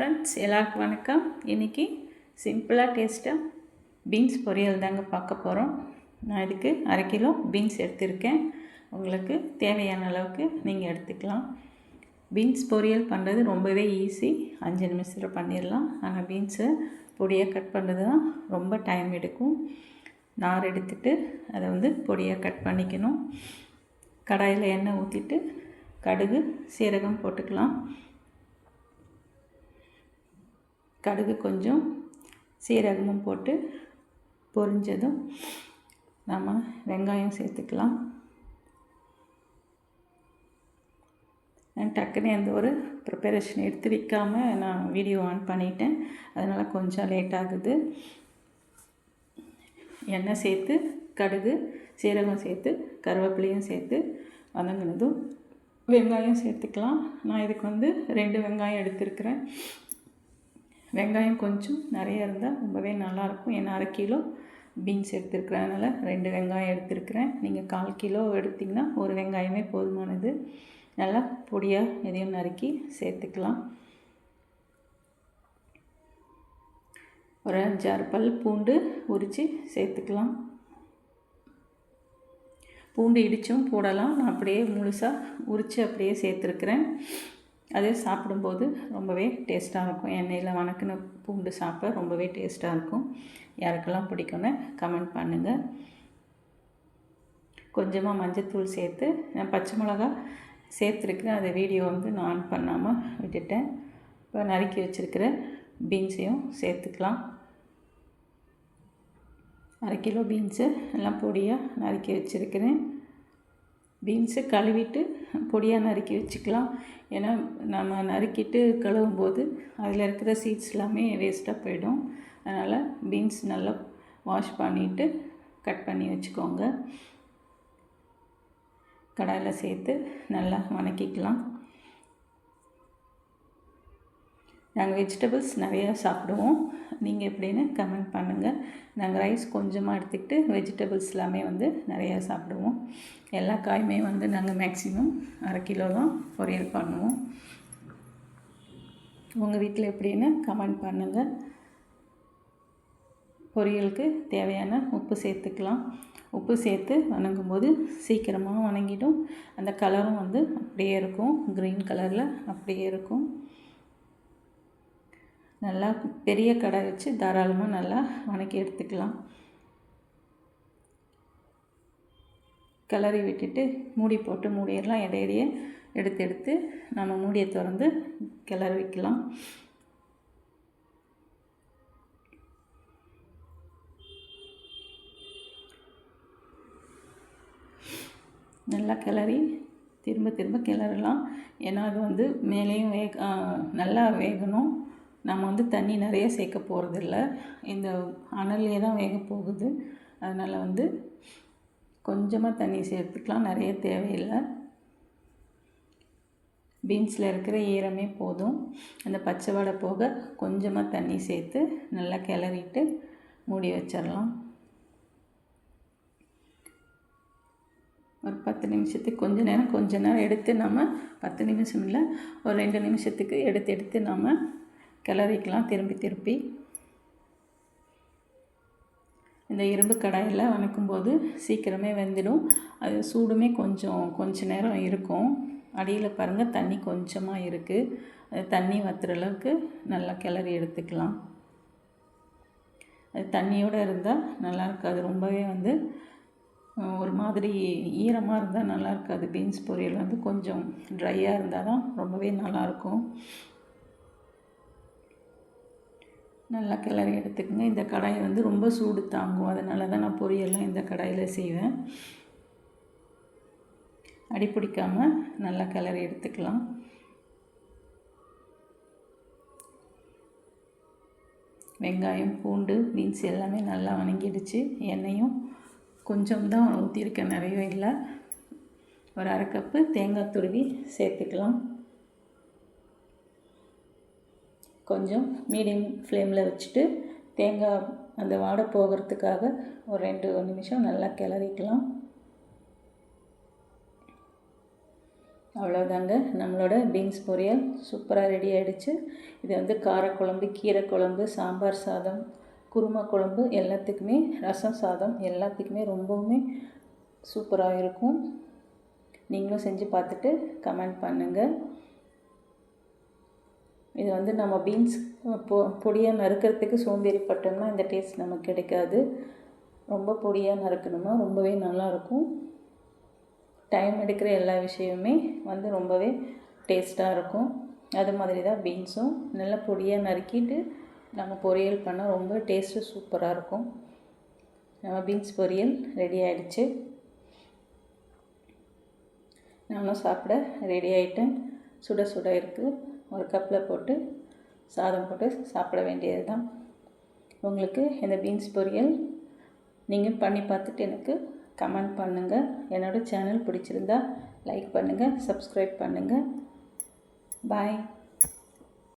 Friends எல்லாருக்கும் வணக்கம். இன்றைக்கி சிம்பிளாக டேஸ்ட்டாக பீன்ஸ் பொரியல் தாங்க பார்க்க போகிறோம் நான் இதுக்கு அரை கிலோ பீன்ஸ் எடுத்திருக்கேன். உங்களுக்கு தேவையான அளவுக்கு நீங்கள் எடுத்துக்கலாம். பீன்ஸ் பொரியல் பண்ணுறது ரொம்பவே ஈஸி அஞ்சு நிமிஷத்தில் பண்ணிடலாம். ஆனால் பீன்ஸை பொடியாக கட் பண்ணுறது தான் ரொம்ப டைம் எடுக்கும். நார் எடுத்துட்டு அதை வந்து பொடியாக கட் பண்ணிக்கணும். கடாயில் எண்ணெய் ஊற்றிட்டு கடுகு சீரகம் போட்டுக்கலாம். கடுகு கொஞ்சம் சீரகமும் போட்டு பொரிஞ்சதும் நம்ம வெங்காயம் சேர்த்துக்கலாம். டக்குன்னு எந்த ஒரு ப்ரிப்பரேஷன் எடுத்து வைக்காமல் நான் வீடியோ ஆன் பண்ணிட்டேன். அதனால் கொஞ்சம் லேட் ஆகுது. எண்ணெய் சேர்த்து கடுகு சீரகம் சேர்த்து கருவேப்பிலையும் சேர்த்து வதங்கினதும் வெங்காயம் சேர்த்துக்கலாம். நான் இதுக்கு வந்து ரெண்டு வெங்காயம் எடுத்துருக்கிறேன். வெங்காயம் கொஞ்சம் நிறைய இருந்தால் ரொம்பவே நல்லாயிருக்கும். ஏன்னா அரை கிலோ பீன்ஸ் எடுத்துருக்கிறதுனால ரெண்டு வெங்காயம் எடுத்துருக்கிறேன். நீங்கள் கால் கிலோ எடுத்திங்கன்னா ஒரு வெங்காயமே போதுமானது. நல்லா பொடியாக எதையும் நறுக்கி சேர்த்துக்கலாம். ஒரு அஞ்சாறு பல் பூண்டு உரித்து சேர்த்துக்கலாம். பூண்டு இடித்தும் போடலாம். நான் அப்படியே முழுசாக உரித்து அப்படியே சேர்த்துருக்குறேன். அதே சாப்பிடும்போது ரொம்பவே டேஸ்ட்டாக இருக்கும். எண்ணெயில் வணக்கின பூண்டு சாப்பிட ரொம்பவே டேஸ்ட்டாக இருக்கும். யாருக்கெல்லாம் பிடிக்கும்னு கமெண்ட் பண்ணுங்கள் கொஞ்சமாக மஞ்சத்தூள் சேர்த்து நான் பச்சை மிளகா சேர்த்துருக்குறேன். அதை வீடியோ வந்து நான் ஆன் பண்ணாமல் விட்டுட்டேன். இப்போ நறுக்கி வச்சுருக்கிற பீன்ஸையும் சேர்த்துக்கலாம். அரை கிலோ பீன்ஸு எல்லாம் பொடியாக நறுக்கி வச்சுருக்கிறேன். பீன்ஸை கழுவிட்டு பொடியாக நறுக்கி வச்சுக்கலாம். ஏன்னா நம்ம நறுக்கிட்டு கழுவும் போது அதில் இருக்கிற சீட்ஸ் எல்லாமே வேஸ்ட்டாக போயிடும். அதனால் பீன்ஸ் நல்லா வாஷ் பண்ணிவிட்டு கட் பண்ணி வச்சுக்கோங்க. கடாயில் சேர்த்து நல்லா வணக்கிக்கலாம். நாங்கள் வெஜிடபிள்ஸ் நிறையா சாப்பிடுவோம். நீங்கள் எப்படின்னு கமெண்ட் பண்ணுங்கள் நாங்கள் ரைஸ் கொஞ்சமாக எடுத்துக்கிட்டு வெஜிடபிள்ஸ் எல்லாமே வந்து நிறையா சாப்பிடுவோம். எல்லா காயுமே வந்து நாங்கள் மேக்ஸிமம் அரை கிலோ தான் பொரியல் பண்ணுவோம். உங்கள் வீட்டில் எப்படின்னு கமெண்ட் பண்ணுங்கள் பொரியலுக்கு தேவையான உப்பு சேர்த்துக்கலாம். உப்பு சேர்த்து வணங்கும்போது சீக்கிரமாக வணங்கிடும். அந்த கலரும் வந்து அப்படியே இருக்கும். க்ரீன் கலரில் அப்படியே இருக்கும். நல்லா பெரிய கடை வச்சு தாராளமாக நல்லா வணக்கி எடுத்துக்கலாம். கிளறி விட்டுட்டு மூடி போட்டு மூடிடலாம். இடையிடையே எடுத்து எடுத்து நம்ம மூடியை திறந்து கிளறி வைக்கலாம். நல்லா கிளறி திரும்ப திரும்ப கிளறலாம். ஏன்னா அது வந்து மேலேயும் வேக நல்லா வேகணும். நம்ம வந்து தண்ணி நிறைய சேர்க்க போகிறதில்ல இந்த அனல்லே தான் வேக போகுது. அதனால் வந்து கொஞ்சமாக தண்ணி சேர்த்துக்கலாம். நிறைய தேவையில்லை. பீன்ஸில் இருக்கிற ஈரமே போதும். அந்த பச்சை வடை போக கொஞ்சமாக தண்ணி சேர்த்து நல்லா கிளறிட்டு மூடி வச்சிடலாம். ஒரு பத்து நிமிஷத்துக்கு கொஞ்ச நேரம் கொஞ்ச நேரம் எடுத்து நம்ம பத்து நிமிஷம் இல்லை ஒரு ரெண்டு நிமிஷத்துக்கு எடுத்து எடுத்து நம்ம கிளறிக்கலாம் திரும்பி திருப்பி. இந்த இரும்பு கடாயில் வணக்கும்போது சீக்கிரமே வெந்துடும். அது சூடுமே கொஞ்சம் கொஞ்ச நேரம் இருக்கும். அடியில் பாருங்கள் தண்ணி கொஞ்சமாக இருக்குது அது தண்ணி வத்துற அளவுக்கு நல்லா கிளறி எடுத்துக்கலாம். அது தண்ணியோடு இருந்தால் நல்லா இருக்காது. ரொம்பவே வந்து ஒரு மாதிரி ஈரமாக இருந்தால் நல்லா இருக்காது. பீன்ஸ் பொரியல் வந்து கொஞ்சம் ட்ரையாக இருந்தால் தான் ரொம்பவே நல்லாயிருக்கும் நல்லா கிளறி எடுத்துக்கோங்க. இந்த கடாய் வந்து ரொம்ப சூடு தாங்கும். அதனால தான் நான் பொரியெல்லாம் இந்த கடாயில் செய்வேன். அடி பிடிக்காமல் நல்லா கிளறி எடுத்துக்கலாம். வெங்காயம் பூண்டு பீன்ஸ் எல்லாமே நல்லா வணங்கிடுச்சு. எண்ணெயும் கொஞ்சம் தான் ஊற்றிருக்கேன் நிறைய இல்லை. ஒரு அரை கப்பு தேங்காய் துருவி சேர்த்துக்கலாம். கொஞ்சம் மீடியம் ஃப்ளேமில் வச்சுட்டு தேங்காய் அந்த வாடை போகிறதுக்காக ஒரு ரெண்டு நிமிஷம் நல்லா கிளறிக்கலாம். அவ்வளோதாங்க நம்மளோட பீன்ஸ் பொரியல் சூப்பராக ரெடி ஆகிடுச்சு இது வந்து காரக்குழம்பு கீரை குழம்பு சாம்பார் சாதம் குருமா குழம்பு எல்லாத்துக்குமே ரசம் சாதம் எல்லாத்துக்குமே ரொம்பவுமே சூப்பராக இருக்கும். நீங்களும் செஞ்சு பார்த்துட்டு கமெண்ட் பண்ணுங்கள் இது வந்து நம்ம பீன்ஸ் பொ பொடியாக நறுக்கிறதுக்கு சோம்பேறிப்பட்டோம்னா இந்த டேஸ்ட் நமக்கு கிடைக்காது. ரொம்ப பொடியாக நறுக்கணும்னா ரொம்பவே நல்லாயிருக்கும் டைம் எடுக்கிற எல்லா விஷயமுமே வந்து ரொம்பவே டேஸ்ட்டாக இருக்கும். அது மாதிரி தான் பீன்ஸும் நல்லா பொடியாக நறுக்கிட்டு நம்ம பொரியல் பண்ணால் ரொம்ப டேஸ்ட்டு சூப்பராக இருக்கும். நம்ம பீன்ஸ் பொரியல் ரெடி ஆகிடுச்சு நானும் சாப்பிட ரெடி ஆகிட்டேன் சுட சுட இருக்குது ஒரு கப்பில் போட்டு சாதம் போட்டு சாப்பிட வேண்டியது தான் உங்களுக்கு இந்த பீன்ஸ் பொரியல் நீங்கள் பண்ணி பார்த்துட்டு எனக்கு கமெண்ட் பண்ணுங்கள் என்னோடய சேனல் பிடிச்சிருந்தா லைக் பண்ணுங்கள் சப்ஸ்கிரைப் பண்ணுங்கள் பாய்